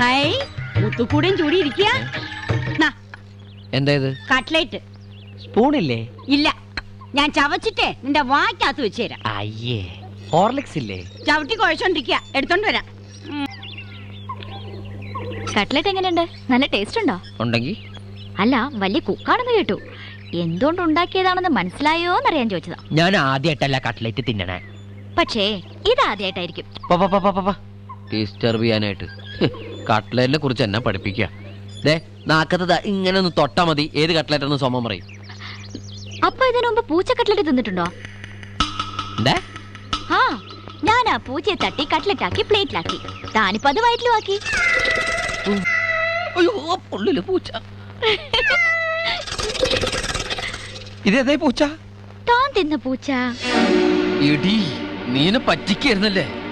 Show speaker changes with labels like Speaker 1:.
Speaker 1: High മുത്തുക്കൂടെയും ചൂടി ഇരിക്കുക
Speaker 2: എന്താ ഇത്
Speaker 1: കട്ട്ലേറ്റ്.
Speaker 2: സ്പൂണില്ലേ?
Speaker 1: ഇല്ല ഞാൻ ചവച്ചിട്ടേ നിന്റെ വാക്കകത്ത് വെച്ച് തരാം
Speaker 2: അയ്യേ ഹോർലിക്സ് ഇല്ലേ?
Speaker 1: ചവിട്ടി കുഴച്ചോണ്ടിരിക്കുക എടുത്തോണ്ട് വരാം.
Speaker 3: കട്ട്ലറ്റ് എങ്ങനെയുണ്ട്? നല്ല ടേസ്റ്റ് ഉണ്ടോ
Speaker 2: ഉണ്ടെങ്കിൽ
Speaker 3: അല്ല വലിയ കുക്കാണെന്ന് കേട്ടു. എന്തുകൊണ്ട് ഉണ്ടാക്കിയതാണെന്ന് മനസ്സിലായോ എന്നറിയാൻ ചോദിച്ചതാ.
Speaker 2: ഞാൻ ആദ്യമായിട്ടല്ല കട്ട്ലേറ്റ് തിന്നണേ.
Speaker 3: പക്ഷേ ഇതാദ്യമായിട്ടായിരിക്കും
Speaker 2: ടേസ്റ്റ് ചെയ്യാനായിട്ട്. കട്ട്ലേറ്റിനെ കുറിച്ച് എന്നെ പഠിപ്പിക്കുക. ദേ നാക്കത്തത് ഇങ്ങനെ ഒന്ന് തൊട്ടാ മതി. ഏത് കട്ട്ലേറ്റ് എന്ന് സോമം പറയും.
Speaker 3: അപ്പൊ ഇതിനു മുമ്പ് പൂച്ച കട്ട്ലറ്റ് തിന്നിട്ടുണ്ടോ?
Speaker 2: എന്താ
Speaker 3: ആ ഞാൻ ആ പൂച്ചയെ തട്ടി കട്ട്ലറ്റ് ആക്കി പ്ലേറ്റിലാക്കി. താനിപ്പോ അത് വയറ്റിലുമാക്കി.
Speaker 2: അയ്യോ ഉള്ളിൽ പൂച്ച? പൂച്ച.
Speaker 3: താൻ തിന്ന പൂച്ച.
Speaker 2: ഇടി നീനെ പറ്റിക്കായിരുന്നല്ലേ?